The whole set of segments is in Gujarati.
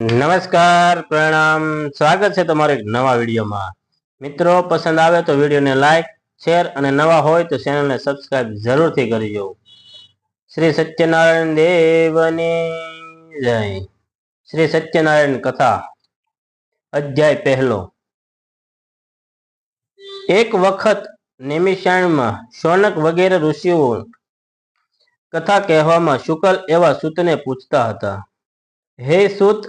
નમસ્કાર, પ્રણામ. સ્વાગત છે તમારો એક નવા વિડીયોમાં. મિત્રો, પસંદ આવે તો વિડીયોને લાઈક, શેર અને નવા હોય તો ચેનલને સબસ્ક્રાઇબ જરૂરથી કરજો શ્રી સત્યનારાયણ દેવની જય. શ્રી સત્યનારાયણ કથા, અધ્યાય પહેલો. એક વખત નિમિષાણમાં શૌનક વગેરે ઋષિઓ કથા કહેવામાં શુકલ એવા સૂતને પૂછતા હતા, હે સૂત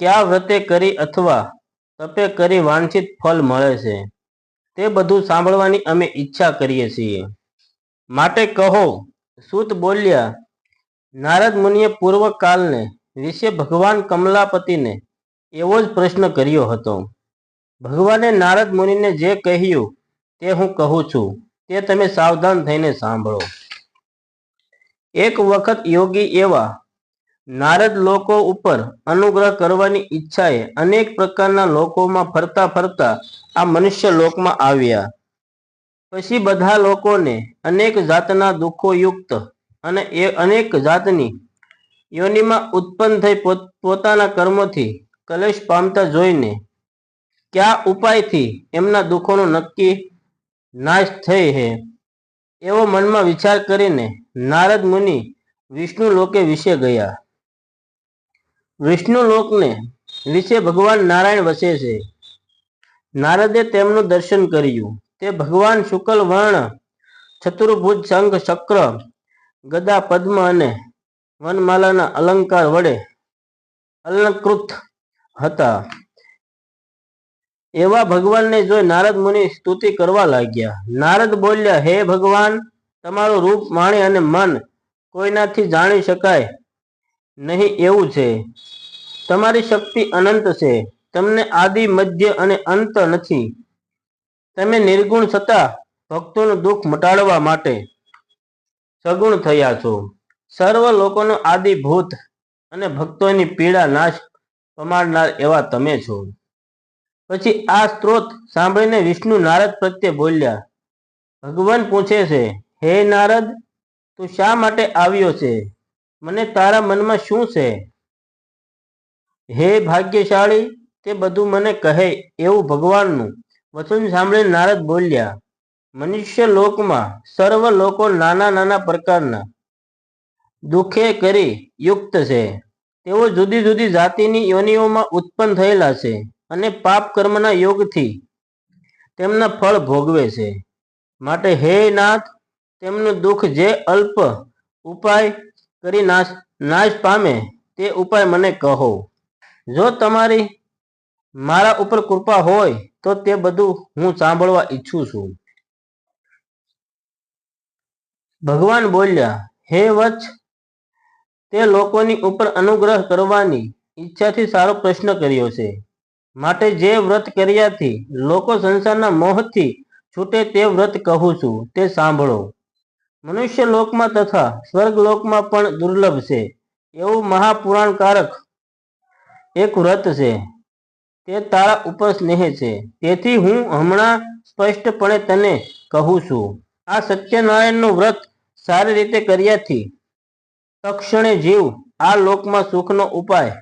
કયા વ્રતે કરી અથવા તપે કરી વાંછિત ફળ મળે છે? તે બધું સાંભળવાની અમે ઈચ્છા કરીએ છીએ. માટે કહો, સૂત બોલ્યા, નારદ મુનિએ પૂર્વકાલને વિશે ભગવાન કમલાપતિને એવો જ પ્રશ્ન કર્યો હતો. ભગવાને નારદ મુનિને જે કહ્યું તે હું કહું છું. તે તમે સાવધાન થઈને સાંભળો. એક વખત યોગી એવા નારદ લોકો ઉપર અનુગ્રહ કરવાની ઈચ્છાએ અનેક પ્રકારના લોકોમાં ફરતા ફરતા આ મનુષ્ય લોકમાં આવ્યા. પછી બધા લોકોને અનેક જાતના દુઃખો યુક્ત અને એ અનેક જાતની યોનિમાં ઉત્પન્ન થઈ પોત- પોતાના કર્મોથી કલેશ પામતા જોઈને કયા ઉપાયથી એમના દુઃખોનો નક્કી નાશ થઈ હે? એવો મનમાં વિચાર કરીને નારદ મુનિ વિષ્ણુ લોકે વિશે ગયા. વિષ્ણુ લોકને વિશે ભગવાન નારાયણ વસે છે. નારદે તેમનું દર્શન કર્યું. તે ભગવાન શુકલ વર્ણ ચતુર્ભુજ શંખ ચક્ર ગદા પદ્મ અને વનમાલાના અલંકાર વડે અલંકૃત હતા. એવા ભગવાનને જોઈ નારદ મુનિ સ્તુતિ કરવા લાગ્યા. નારદ બોલ્યા, હે ભગવાન, તમારું રૂપ માણી અને મન કોઈનાથી જાણી શકાય નહીં, એવું છે. તમારી શક્તિ અનંત છે. તમને આદિ, મધ્ય અને અંત નથી. તમે નિર્ગુણ છતાં ભક્તોનું દુઃખ મટાડવા માટે સગુણ થયા છો. સર્વ લોકોનો આદિ ભૂત અને ભક્તોની પીડા નાશ પમાડનાર એવા તમે છો. પછી આ સ્ત્રોત સાંભળીને વિષ્ણુ નારદ પ્રત્યે બોલ્યા, ભગવાન પૂછે છે, હે નારદ, તું શા માટે આવ્યો છે? મને તારા મનમાં શું છે? હે ભાગ્યશાળી, તે બધું મને કહે એવું ભગવાનનું. વચન સાંભળી નારદ બોલ્યા, મનુષ્ય લોકમાં સર્વ લોકો નાના નાના પ્રકારના દુઃખે કરી યુક્ત છે. તેઓ જુદી જુદી જાતિની યોનિઓમાં ઉત્પન્ન થયેલા છે અને પાપ કર્મના યોગથી તેમના ફળ ભોગવે છે. માટે હે નાથ, તેમનું દુઃખ જે અલ્પ ઉપાય કરી નાશ નાશ પામે તે ઉપાય મને કહો. જો તમારી, મારા ઉપર કૃપા હોય તો તે બધું હું સાંભળવા ઈચ્છું છું. ભગવાન બોલ્યા, હે વત્સ, તે લોકોની ઉપર અનુગ્રહ કરવાની ઈચ્છાથી સારો પ્રશ્ન કર્યો છે. માટે જે વ્રત કર્યાથી લોકો સંસારના મોહથી છૂટે તે વ્રત કહું છું, તે સાંભળો. મનુષ્ય લોકમાં તથા સ્વર્ગ લોકમાં પણ દુર્લભ છે. એવું મહાપુરાણકારક એક વ્રત છે. તે તારા ઉપર સ્નેહ છે. તેથી હું હમણાં સ્પષ્ટપણે તને કહું છું. આ સત્યનારાયણનું વ્રત સારી રીતે કર્યાથી તક્ષણે જીવ આ લોકમાં સુખનો ઉપાય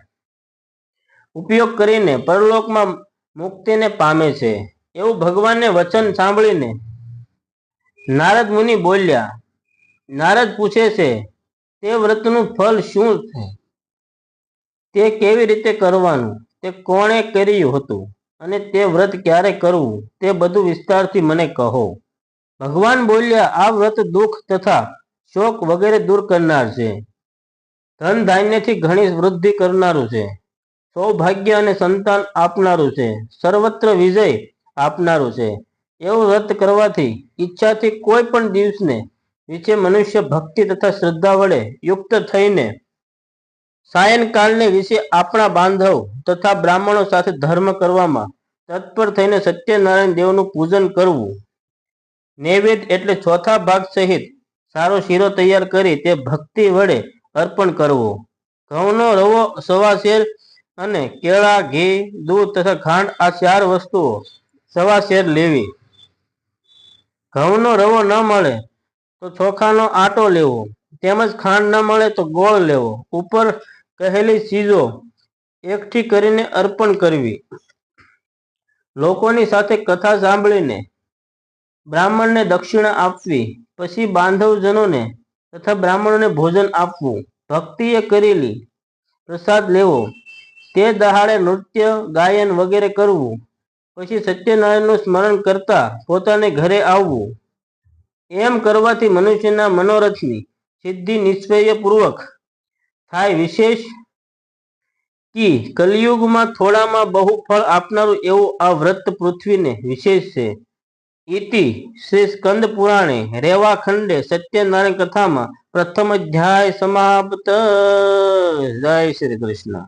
ઉપયોગ કરીને પરલોકમાં મુક્તિને પામે છે. એવું ભગવાનને વચન સાંભળીને નારદ મુનિ બોલ્યા નારદ પૂછે છે, તે વ્રતનું ફળ શું છે? તે કેવી રીતે કરવાનું? તે કોણે કર્યું હતું? અને તે વ્રત ક્યારે કરવું? તે બધું વિસ્તારથી મને કહો. ભગવાન બોલ્યા, આ વ્રત દુઃખ તથા શોક વગેરે દૂર કરનાર છે. ધન ધાન્યથી ઘણી વૃદ્ધિ કરનારું છે. સૌભાગ્ય અને સંતાન આપનારું છે. સર્વત્ર વિજય આપનારું છે. એવું વ્રત કરવાથી ઈચ્છાથી કોઈ પણ દિવસને વિશે મનુષ્ય ભક્તિ તથા શ્રદ્ધા વડે યુક્ત થઈને સાયનકાળને વિશે આપણા બાંધવ તથા બ્રાહ્મણો સાથે ધર્મ કરવામાં તત્પર થઈને સત્યનારાયણ દેવનું પૂજન કરવું. નૈવેદ્ય એટલે ચોથા ભાગ સહિત સારો શીરો તૈયાર કરી તે ભક્તિ વડે અર્પણ કરવો. ઘઉંનો રવો, સવા શેર અને કેળા, ઘી, દૂધ તથા ખાંડ આ ચાર વસ્તુઓ સવા શેર લેવી. ઘઉંનો રવો ન મળે તો ચોખાનો આટો લેવો. તેમજ ખાંડ ન મળે તો ગોળ લેવો. ઉપર કહેલી ચીજો એકઠી કરીને અર્પણ કરવી. લોકોની સાથે કથા સાંભળીને બ્રાહ્મણને દક્ષિણા આપવી. પછી બાંધવજનોને તથા બ્રાહ્મણોને ભોજન આપવું. ભક્તિએ કરેલી પ્રસાદ લેવો. તે દહાડે નૃત્ય, ગાયન વગેરે કરવું. પછી સત્યનારાયણનું સ્મરણ કરતા પોતાને ઘરે આવવું. એમ કરવાથી મનુષ્યના મનોરથની સિદ્ધિ નિશ્ચયપૂર્વક થાય. વિશેષ કી કલયુગમાં થોડામાં બહુ ફળ આપનારું એવું આ વ્રત પૃથ્વીને વિશેષ છે. ઇતિ શ્રી સ્કંદ પુરાણે રેવા ખંડે સત્યનારાયણ કથામાં પ્રથમ અધ્યાય સમાપ્ત. જય શ્રી કૃષ્ણ.